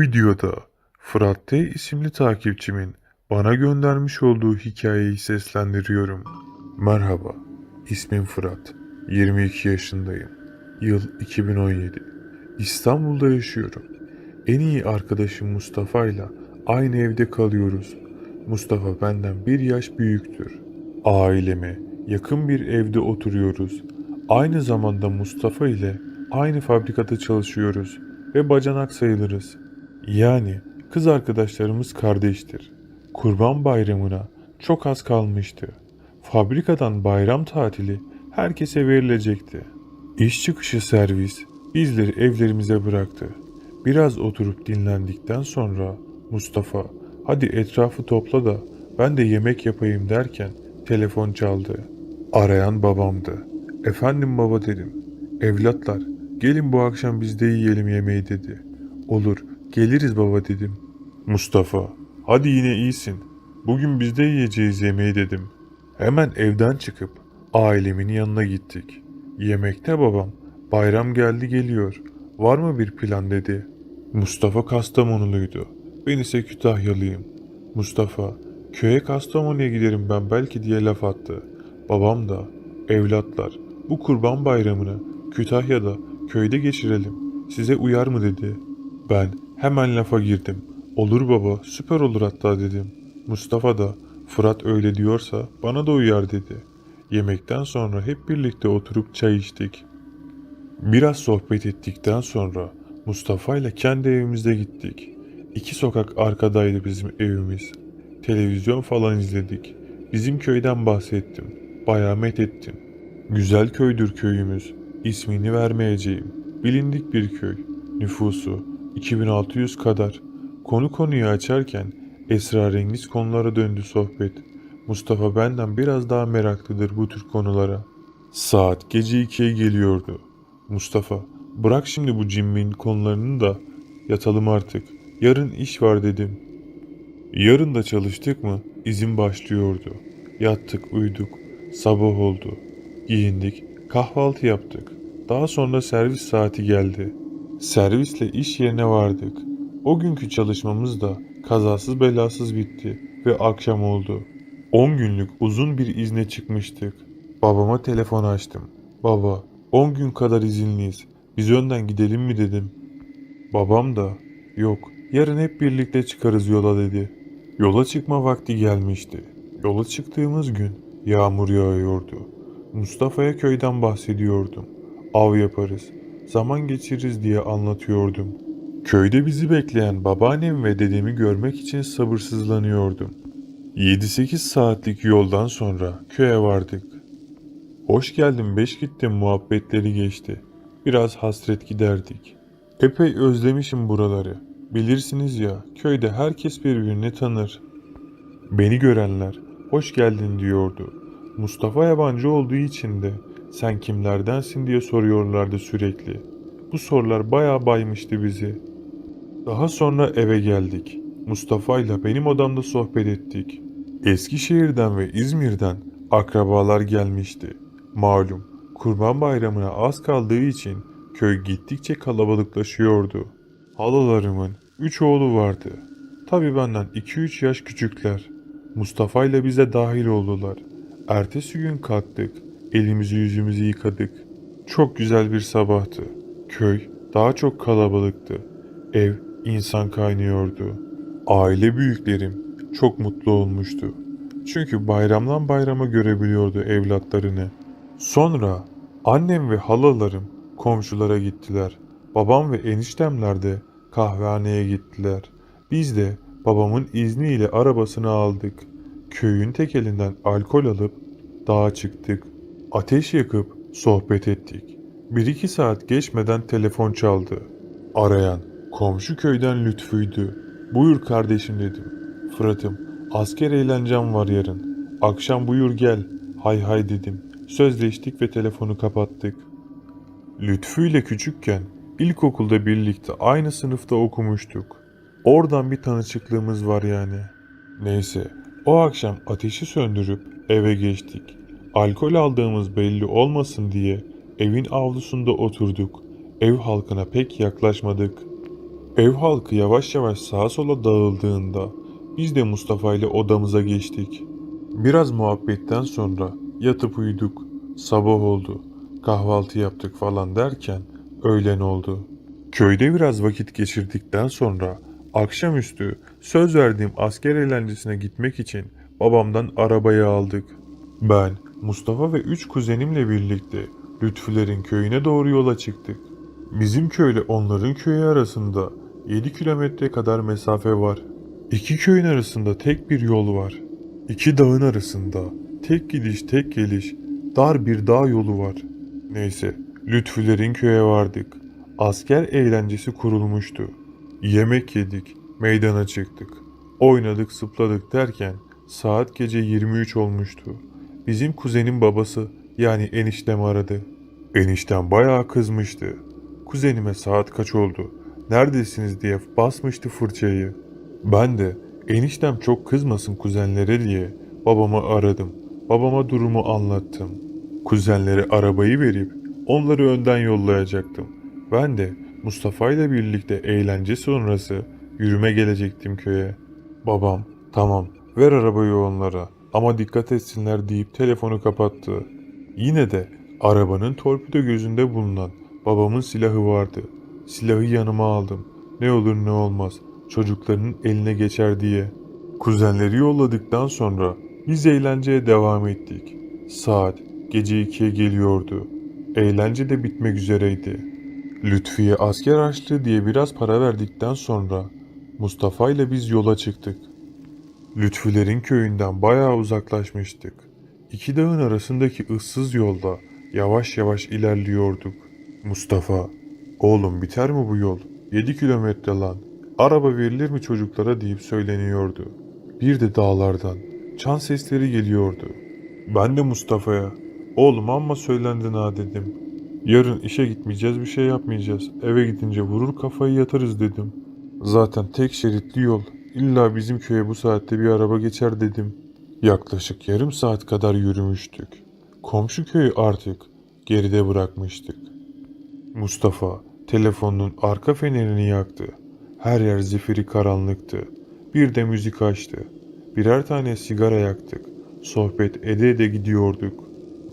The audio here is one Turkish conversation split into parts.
Videoda Fırat T isimli takipçimin bana göndermiş olduğu hikayeyi seslendiriyorum. Merhaba, ismim Fırat. 22 yaşındayım. Yıl 2017. İstanbul'da yaşıyorum. En iyi arkadaşım Mustafa ile aynı evde kalıyoruz. Mustafa benden bir yaş büyüktür. Aileme yakın bir evde oturuyoruz. Aynı zamanda Mustafa ile aynı fabrikada çalışıyoruz ve bacanak sayılırız. Yani kız arkadaşlarımız kardeştir. Kurban Bayramı'na çok az kalmıştı. Fabrikadan bayram tatili herkese verilecekti. İş çıkışı servis bizleri evlerimize bıraktı. Biraz oturup dinlendikten sonra Mustafa hadi etrafı topla da ben de yemek yapayım derken telefon çaldı. Arayan babamdı. Efendim baba dedim. Evlatlar gelin bu akşam biz de yiyelim yemeği dedi. Olur geliriz baba dedim. Mustafa hadi yine iyisin. Bugün biz de yiyeceğiz yemeği dedim. Hemen evden çıkıp ailemin yanına gittik. Yemekte babam bayram geldi geliyor. Var mı bir plan dedi. Mustafa Kastamonuluydu. Ben ise Kütahyalıyım. Mustafa köye Kastamonu'ya giderim ben belki diye laf attı. Babam da evlatlar bu kurban bayramını Kütahya'da köyde geçirelim. Size uyar mı dedi. Ben hemen lafa girdim. Olur baba süper olur hatta dedim. Mustafa da Fırat öyle diyorsa bana da uyar dedi. Yemekten sonra hep birlikte oturup çay içtik. Biraz sohbet ettikten sonra Mustafa ile kendi evimize gittik. İki sokak arkadaydı bizim evimiz. Televizyon falan izledik. Bizim köyden bahsettim. Bayağı met ettim. Güzel köydür köyümüz. İsmini vermeyeceğim. Bilindik bir köy. Nüfusu 2600 kadar. Konu konuyu açarken esrarengiz konulara döndü sohbet. Mustafa benden biraz daha meraklıdır bu tür konulara. Saat gece ikiye geliyordu. Mustafa bırak şimdi bu cimmin konularını da yatalım artık. Yarın iş var dedim. Yarın da çalıştık mı izin başlıyordu. Yattık uyuduk. Sabah oldu. Giyindik. Kahvaltı yaptık. Daha sonra servis saati geldi. Servisle iş yerine vardık. O günkü çalışmamız da kazasız belasız bitti ve akşam oldu. 10 günlük uzun bir izne çıkmıştık. Babama telefon açtım. Baba, 10 gün kadar izinliyiz. Biz önden gidelim mi dedim. Babam da yok yarın hep birlikte çıkarız yola dedi. Yola çıkma vakti gelmişti. Yola çıktığımız gün yağmur yağıyordu. Mustafa'ya köyden bahsediyordum. Av yaparız, zaman geçiririz diye anlatıyordum. Köyde bizi bekleyen babaannem ve dedemi görmek için sabırsızlanıyordum. 7-8 saatlik yoldan sonra köye vardık. Hoş geldin beş gittim muhabbetleri geçti. Biraz hasret giderdik. Epey özlemişim buraları. Bilirsiniz ya köyde herkes birbirini tanır. Beni görenler hoş geldin diyordu. Mustafa yabancı olduğu için de sen kimlerdensin diye soruyorlardı sürekli. Bu sorular bayağı baymıştı bizi. Daha sonra eve geldik. Mustafa ile benim odamda sohbet ettik. Eskişehir'den ve İzmir'den akrabalar gelmişti. Malum Kurban Bayramı'na az kaldığı için köy gittikçe kalabalıklaşıyordu. Halalarımın üç oğlu vardı. Tabi benden 2-3 yaş küçükler. Mustafa ile bize dahil oldular. Ertesi gün kalktık. Elimizi yüzümüzü yıkadık. Çok güzel bir sabahtı. Köy daha çok kalabalıktı. Ev insan kaynıyordu. Aile büyüklerim çok mutlu olmuştu. Çünkü bayramdan bayrama görebiliyordu evlatlarını. Sonra annem ve halalarım komşulara gittiler. Babam ve eniştemler de kahvehaneye gittiler. Biz de babamın izniyle arabasını aldık. Köyün tekelinden alkol alıp dağa çıktık. Ateş yakıp sohbet ettik. Bir iki saat geçmeden telefon çaldı. Arayan komşu köyden Lütfü'ydü. Buyur kardeşim dedim. Fırat'ım asker eğlencem var yarın. Akşam buyur gel. Hay hay dedim. Sözleştik ve telefonu kapattık. Lütfü ile küçükken ilkokulda birlikte aynı sınıfta okumuştuk. Oradan bir tanışıklığımız var yani. Neyse o akşam ateşi söndürüp eve geçtik. Alkol aldığımız belli olmasın diye evin avlusunda oturduk. Ev halkına pek yaklaşmadık. Ev halkı yavaş yavaş sağa sola dağıldığında biz de Mustafa ile odamıza geçtik. Biraz muhabbetten sonra yatıp uyuduk. Sabah oldu. Kahvaltı yaptık falan derken öğlen oldu. Köyde biraz vakit geçirdikten sonra akşamüstü söz verdiğim asker eğlencesine gitmek için babamdan arabayı aldık. Ben, Mustafa ve üç kuzenimle birlikte Lütfülerin köyüne doğru yola çıktık. Bizim köyle onların köyü arasında 7 kilometre kadar mesafe var. İki köyün arasında tek bir yol var. İki dağın arasında tek gidiş tek geliş dar bir dağ yolu var. Neyse Lütfülerin köye vardık. Asker eğlencesi kurulmuştu. Yemek yedik, meydana çıktık. Oynadık, sıpladık derken saat gece 23 olmuştu. Bizim kuzenin babası yani eniştem aradı. Eniştem bayağı kızmıştı. Kuzenime saat kaç oldu, neredesiniz diye basmıştı fırçayı. Ben de eniştem çok kızmasın kuzenlere diye babamı aradım. Babama durumu anlattım. Kuzenlere arabayı verip onları önden yollayacaktım. Ben de Mustafa ile birlikte eğlence sonrası yürüme gelecektim köye. Babam tamam ver arabayı onlara ama dikkat etsinler deyip telefonu kapattı. Yine de arabanın torpido gözünde bulunan babamın silahı vardı. Silahı yanıma aldım. Ne olur ne olmaz çocuklarının eline geçer diye. Kuzenleri yolladıktan sonra biz eğlenceye devam ettik. Saat gece 2'ye geliyordu. Eğlence de bitmek üzereydi. Lütfiye asker harçlığı diye biraz para verdikten sonra Mustafa ile biz yola çıktık. Lütfülerin köyünden bayağı uzaklaşmıştık. İki dağın arasındaki ıssız yolda yavaş yavaş ilerliyorduk. Mustafa, oğlum biter mi bu yol? 7 kilometre lan. Araba verilir mi çocuklara deyip söyleniyordu. Bir de dağlardan çan sesleri geliyordu. Ben de Mustafa'ya, oğlum amma söylendin ha dedim. Yarın işe gitmeyeceğiz bir şey yapmayacağız. Eve gidince vurur kafayı yatarız dedim. Zaten tek şeritli yol. İlla bizim köye bu saatte bir araba geçer dedim. Yaklaşık yarım saat kadar yürümüştük. Komşu köyü artık geride bırakmıştık. Mustafa telefonun arka fenerini yaktı. Her yer zifiri karanlıktı. Bir de müzik açtı. Birer tane sigara yaktık. Sohbet ede ede gidiyorduk.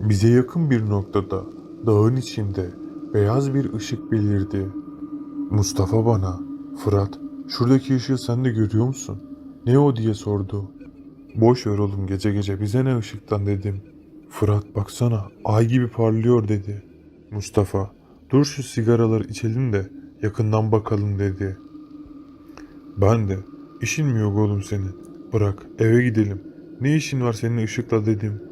Bize yakın bir noktada dağın içinde beyaz bir ışık belirdi. Mustafa bana, Fırat, şuradaki ışığı sen de görüyor musun? Ne o diye sordu. Boş ver oğlum gece gece bize ne ışıktan dedim. Fırat baksana ay gibi parlıyor dedi. Mustafa dur şu sigaraları içelim de yakından bakalım dedi. Ben de işin mi yok oğlum senin? Bırak eve gidelim. Ne işin var senin ışıkla dedim.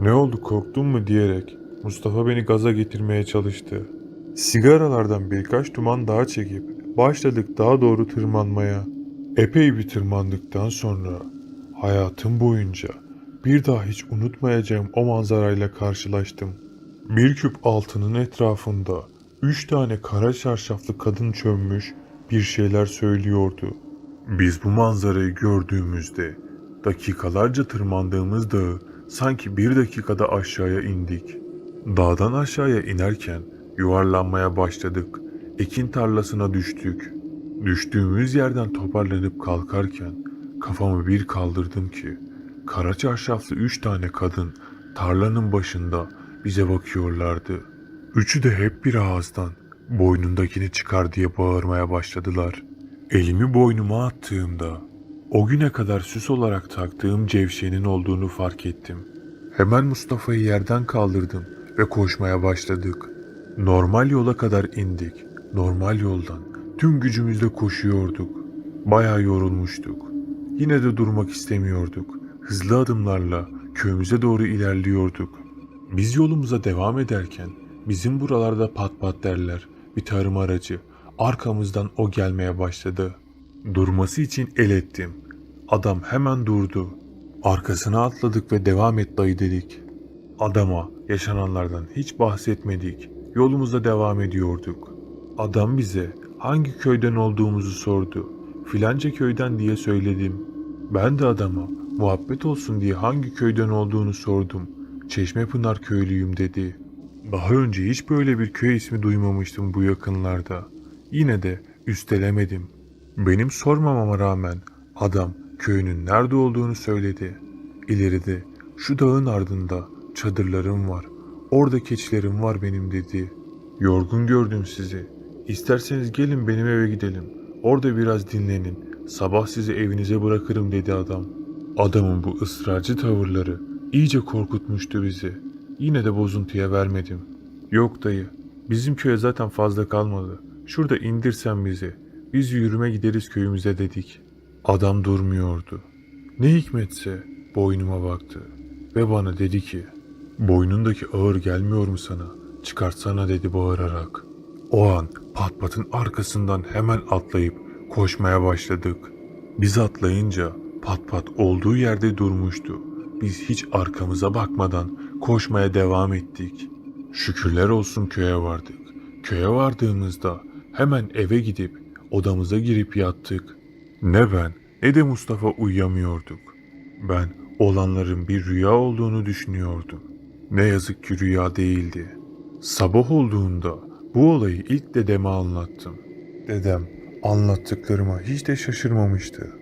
Ne oldu korktun mu diyerek Mustafa beni gaza getirmeye çalıştı. Sigaralardan birkaç duman daha çekip başladık daha doğru tırmanmaya. Epey bir tırmandıktan sonra hayatım boyunca bir daha hiç unutmayacağım o manzarayla karşılaştım. Bir küp altının etrafında üç tane kara çarşaflı kadın çömmüş bir şeyler söylüyordu. Biz bu manzarayı gördüğümüzde dakikalarca tırmandığımız dağı sanki bir dakikada aşağıya indik. Dağdan aşağıya inerken yuvarlanmaya başladık. Ekin tarlasına düştük. Düştüğümüz yerden toparlanıp kalkarken kafamı bir kaldırdım ki kara çarşaflı üç tane kadın tarlanın başında bize bakıyorlardı. Üçü de hep bir ağızdan boynundakini çıkar diye bağırmaya başladılar. Elimi boynuma attığımda o güne kadar süs olarak taktığım cevşenin olduğunu fark ettim. Hemen Mustafa'yı yerden kaldırdım ve koşmaya başladık. Normal yola kadar indik. Normal yoldan tüm gücümüzle koşuyorduk. Bayağı yorulmuştuk. Yine de durmak istemiyorduk. Hızlı adımlarla köyümüze doğru ilerliyorduk. Biz yolumuza devam ederken bizim buralarda pat pat derler. Bir tarım aracı. Arkamızdan o gelmeye başladı. Durması için el ettim. Adam hemen durdu. Arkasına atladık ve devam et dayı dedik. Adama yaşananlardan hiç bahsetmedik. Yolumuza devam ediyorduk. Adam bize hangi köyden olduğumuzu sordu. Filanca köyden diye söyledim. Ben de adama muhabbet olsun diye hangi köyden olduğunu sordum. Çeşmepınar köylüyüm dedi. Daha önce hiç böyle bir köy ismi duymamıştım bu yakınlarda. Yine de üstelemedim. Benim sormamama rağmen adam köyünün nerede olduğunu söyledi. İleride şu dağın ardında çadırlarım var. Orada keçilerim var benim dedi. Yorgun gördüm sizi. İsterseniz gelin benim eve gidelim. Orada biraz dinlenin. Sabah sizi evinize bırakırım dedi adam. Adamın bu ısrarcı tavırları iyice korkutmuştu bizi. Yine de bozuntuya vermedim. Yok dayı, bizim köye zaten fazla kalmadı. Şurada indirsen bizi. Biz yürüme gideriz köyümüze dedik. Adam durmuyordu. Ne hikmetse boynuma baktı ve bana dedi ki Boynundaki ağır gelmiyor mu sana? Çıkartsana dedi bağırarak. O an pat patın arkasından hemen atlayıp koşmaya başladık. Biz atlayınca pat pat olduğu yerde durmuştu. Biz hiç arkamıza bakmadan koşmaya devam ettik. Şükürler olsun köye vardık. Köye vardığımızda hemen eve gidip odamıza girip yattık. Ne ben ne de Mustafa uyuyamıyorduk. Ben olanların bir rüya olduğunu düşünüyordum. Ne yazık ki rüya değildi. Sabah olduğunda bu olayı ilk dedeme anlattım. Dedem anlattıklarıma hiç de şaşırmamıştı.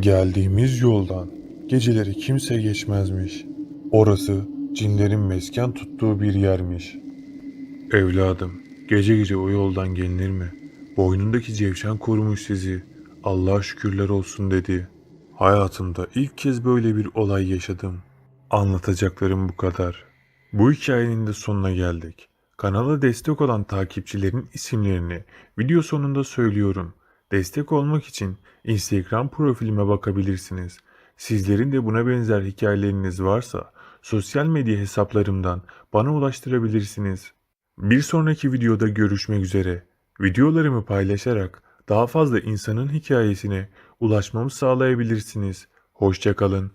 Geldiğimiz yoldan geceleri kimse geçmezmiş. Orası cinlerin mesken tuttuğu bir yermiş. Evladım, gece gece o yoldan gelinir mi? Boynundaki cevşen korumuş sizi. Allah'a şükürler olsun dedi. Hayatımda ilk kez böyle bir olay yaşadım. Anlatacaklarım bu kadar. Bu hikayenin de sonuna geldik. Kanala destek olan takipçilerin isimlerini video sonunda söylüyorum. Destek olmak için Instagram profilime bakabilirsiniz. Sizlerin de buna benzer hikayeleriniz varsa sosyal medya hesaplarımdan bana ulaştırabilirsiniz. Bir sonraki videoda görüşmek üzere. Videolarımı paylaşarak daha fazla insanın hikayesine ulaşmamı sağlayabilirsiniz. Hoşçakalın.